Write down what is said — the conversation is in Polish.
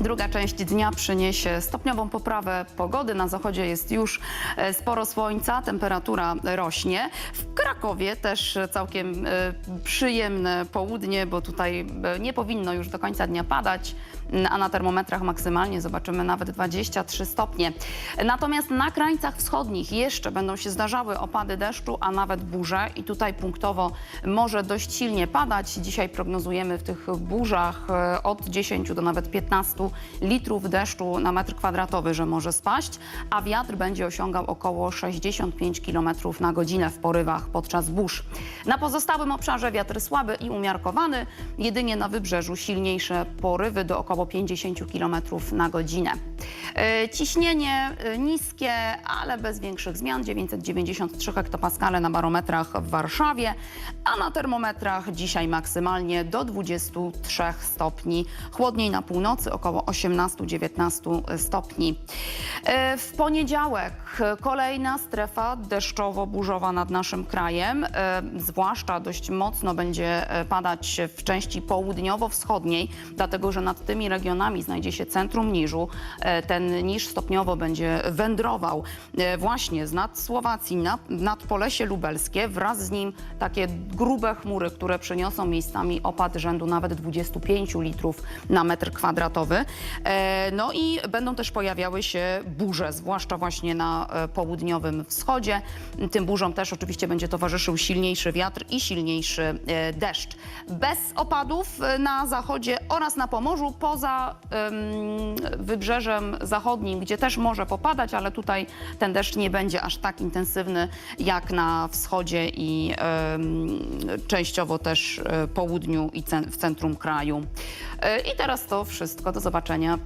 Druga część dnia przyniesie stopniową poprawę pogody. Na zachodzie jest już e, sporo słońca, temperatura rośnie. W Krakowie też całkiem e, przyjemne południe, bo tutaj e, nie powinno już do końca dnia padać, a na termometrach maksymalnie zobaczymy nawet 23 stopnie. Natomiast na krańcach wschodnich jeszcze będą się zdarzały opady deszczu, a nawet burze i tutaj punktowo może dość silnie padać. Dzisiaj prognozujemy w tych burzach e, od 10 do nawet 15 litrów deszczu na metr kwadratowy, że może spaść, a wiatr będzie osiągał około 65 km na godzinę w porywach podczas burz. Na pozostałym obszarze wiatr słaby i umiarkowany, jedynie na wybrzeżu silniejsze porywy do około 50 km na godzinę. E, Ciśnienie e, niskie, ale bez większych zmian, 993 hektopaskale na barometrach w Warszawie, a na termometrach dzisiaj maksymalnie do 23 stopni. Chłodniej na północy około 18-19 stopni. E, W poniedziałek kolejna strefa deszczowo-burzowa nad naszym krajem. Zwłaszcza dość mocno będzie padać w części południowo-wschodniej, dlatego że nad tymi regionami znajdzie się centrum niżu. Ten niż stopniowo będzie wędrował e, właśnie z nad Słowacji na, nad Polesie Lubelskie. Wraz z nim takie grube chmury, które przyniosą miejscami opad rzędu nawet 25 litrów na metr kwadratowy. E, No i będą też pojawiały się burze, zwłaszcza właśnie na e, południowym wschodzie. Tym burzom też oczywiście będzie towarzyszył silniejszy wiatr i silniejszy deszcz. Bez opadów na zachodzie oraz na Pomorzu, poza em, wybrzeżem zachodnim, gdzie też może popadać, ale tutaj ten deszcz nie będzie aż tak intensywny jak na wschodzie i częściowo też e, południu i cen- w centrum kraju. E, I teraz to wszystko. Do zobaczenia